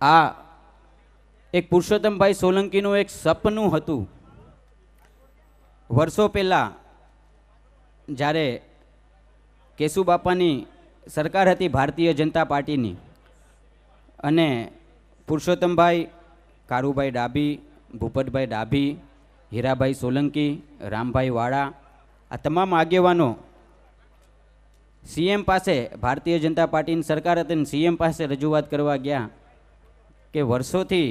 આ એક પુરુષોત્તમભાઈ સોલંકીનું એક સપનું હતું. વર્ષો પહેલાં જ્યારે કેશુબાપાની સરકાર હતી ભારતીય જનતા પાર્ટીની અને પુરુષોત્તમભાઈ કારુભાઈ ડાભી, ભૂપતભાઈ ડાભી, હીરાભાઈ સોલંકી, રામભાઈ વાળા આ તમામ આગેવાનો સીએમ પાસે ભારતીય જનતા પાર્ટીની સરકાર હતી અને સીએમ પાસે રજૂઆત કરવા ગયા. કે વર્ષોથી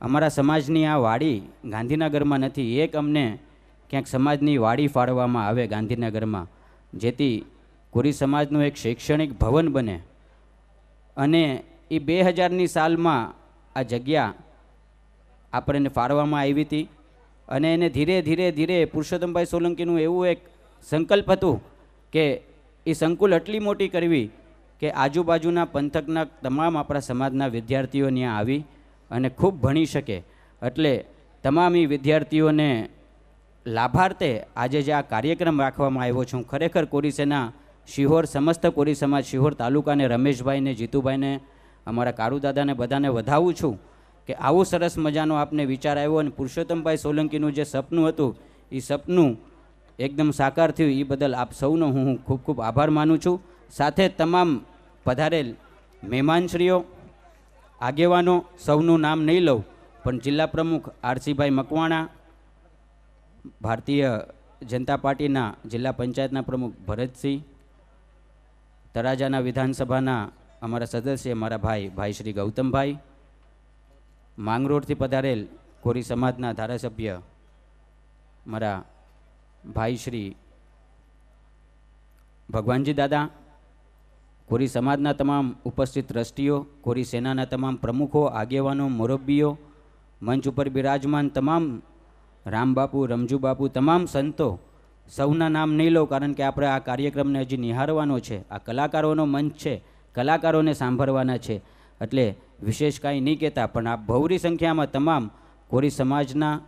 અમારા સમાજની આ વાડી ગાંધીનગરમાં નથી, એક અમને ક્યાંક સમાજની વાડી ફાળવવામાં આવે ગાંધીનગરમાં, જેથી કોરી સમાજનું એક શૈક્ષણિક ભવન બને. અને એ બે હજારની સાલમાં આ જગ્યા આપણને ફાળવવામાં આવી હતી અને એને ધીરે ધીરે ધીરે પુરુષોત્તમભાઈ સોલંકીનું એવું એક સંકલ્પ હતું કે એ સંકુલ એટલી મોટી કરવી કે આજુબાજુના પંથકના તમામ આપણા સમાજના વિદ્યાર્થીઓ ત્યાં આવી અને ખૂબ ભણી શકે. એટલે તમામ વિદ્યાર્થીઓને લાભાર્થે આજે જે આ કાર્યક્રમ રાખવામાં આવ્યો છું ખરેખર કોરીસેના શિહોર, સમસ્ત કોરી સમાજ શિહોર તાલુકાને રમેશભાઈને, જીતુભાઈને, અમારા કારુદાદાને બધાને વધાવું છું કે આવું સરસ મજાનો આપને વિચાર આવ્યો અને પુરુષોત્તમભાઈ સોલંકીનું જે સપનું હતું એ સપનું એકદમ સાકાર થયું. એ બદલ આપ સૌનો હું ખૂબ ખૂબ આભાર માનું છું. સાથે તમામ પધારેલ મહેમાનશ્રીઓ, આગેવાનો સૌનું નામ નહીં લઉં, પણ જિલ્લા પ્રમુખ આરસીભાઈ મકવાણા, ભારતીય જનતા પાર્ટીના જિલ્લા પંચાયતના પ્રમુખ ભરતસિંહ તરાજાના વિધાનસભાના અમારા સદસ્ય મારા ભાઈ ભાઈ શ્રી ગૌતમભાઈ, માંગરોળથી પધારેલ કોરી સમાજના ધારાસભ્ય મારા ભાઈ શ્રી ભગવાનજી દાદા કોરી સમાજના તમામ ઉપસ્થિત ટ્રસ્ટીઓ કોરી સેનાના તમામ પ્રમુખો, આગેવાનો મોરબ્બીઓ મંચ ઉપર બિરાજમાન તમામ રામબાપુ, રમજુબાપુ, તમામ સંતો સૌના નામ નહીં લઉં કારણ કે આપણે આ કાર્યક્રમને હજી નિહાળવાનો છે. આ કલાકારોનો મંચ છે. કલાકારોને સાંભળવાના છે. એટલે વિશેષ કાંઈ નહીં કહેતા, પણ આ બહુરી સંખ્યામાં તમામ કોરી સમાજના,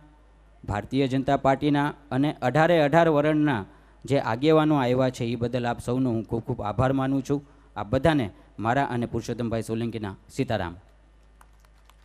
ભારતીય જનતા પાર્ટીના અને અઢારે અઢાર વરણના જે આગેવાનો આવ્યા છે, એ બદલ આપ સૌનો હું ખૂબ ખૂબ આભાર માનું છું. આ બધાને મારા અને પુરુષોત્તમભાઈ સોલંકીના સીતારામ.